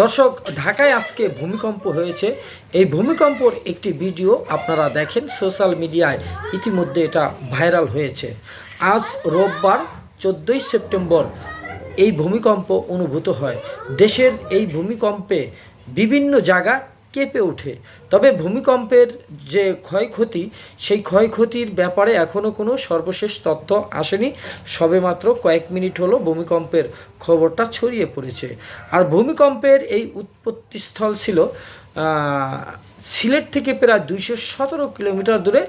দর্শক, ঢাকায় আজকে ভূমিকম্প হয়েছে। এই ভূমিকম্পর একটি ভিডিও আপনারা দেখেন সোশ্যাল মিডিয়ায়। ইতিমধ্যে এটা ভাইরাল হয়েছে। আজ রোববার, চোদ্দোই সেপ্টেম্বর এই ভূমিকম্প অনুভূত হয়। দেশের এই ভূমিকম্পে বিভিন্ন জায়গা কেঁপে ওঠে। তবে ভূমিকম্পের যে ক্ষয়ক্ষতি, সেই ক্ষয়ক্ষতির ব্যাপারে এখনও কোনো সর্বশেষ তথ্য আসেনি। সবেমাত্র কয়েক মিনিট হলো ভূমিকম্পের খবরটা ছড়িয়ে পড়েছে। আর ভূমিকম্পের এই উৎপত্তিস্থল ছিল সিলেট থেকে প্রায় দুইশো সতেরো কিলোমিটার দূরে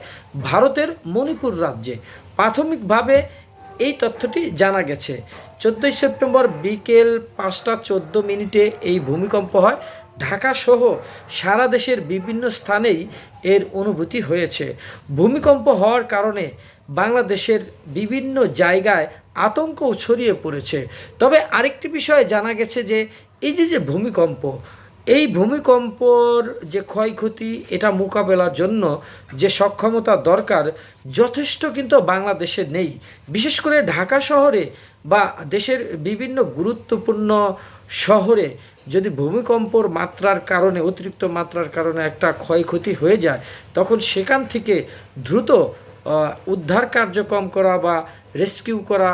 ভারতের মণিপুর রাজ্যে। প্রাথমিকভাবে এই তথ্যটি জানা গেছে। চোদ্দোই সেপ্টেম্বর বিকেল পাঁচটা চোদ্দ মিনিটে এই ভূমিকম্প হয় ঢাকা সহ সারা দেশের বিভিন্ন স্থানেই এর অনুভূতি হয়েছে। ভূমিকম্প হওয়ার কারণে বাংলাদেশের বিভিন্ন জায়গায় আতঙ্ক ছড়িয়ে পড়েছে। তবে আরেকটি বিষয়ে জানা গেছে যে, এই যে যে ভূমিকম্প এই ভূমিকম্পর যে ক্ষয়ক্ষতি, এটা মোকাবেলার জন্য যে সক্ষমতা দরকার, যথেষ্ট কিন্তু বাংলাদেশে নেই। বিশেষ করে ঢাকা শহরে বা দেশের বিভিন্ন গুরুত্বপূর্ণ শহরে যদি ভূমিকম্পর মাত্রার কারণে, অতিরিক্ত মাত্রার কারণে একটা ক্ষয়ক্ষতি হয়ে যায়, তখন সেখান থেকে দ্রুত উদ্ধার কার্যক্রম করা বা রেস্কিউ করা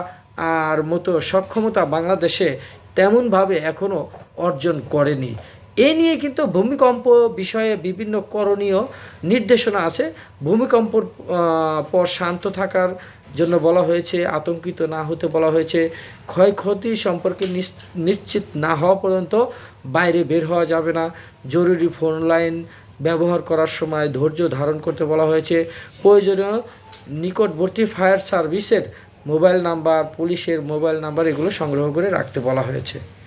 আর মতো সক্ষমতা বাংলাদেশে তেমনভাবে এখনও অর্জন করেনি। এ নিয়ে কিন্তু ভূমিকম্প বিষয়ে বিভিন্ন করণীয় নির্দেশনা আছে। ভূমিকম্পর আহ, পর শান্ত থাকার জন্য বলা হয়েছে আতঙ্কিত না হতে বলা হয়েছে ক্ষয়ক্ষতি সম্পর্কে নিশ্চিত না হওয়া পর্যন্ত বাইরে বের হওয়া যাবে না। জরুরি ফোন লাইন ব্যবহার করার সময় ধৈর্য ধারণ করতে বলা হয়েছে। প্রয়োজনীয় নিকটবর্তী ফায়ার সার্ভিসের মোবাইল নাম্বার পুলিশের মোবাইল নাম্বার এগুলো সংগ্রহ করে রাখতে বলা হয়েছে।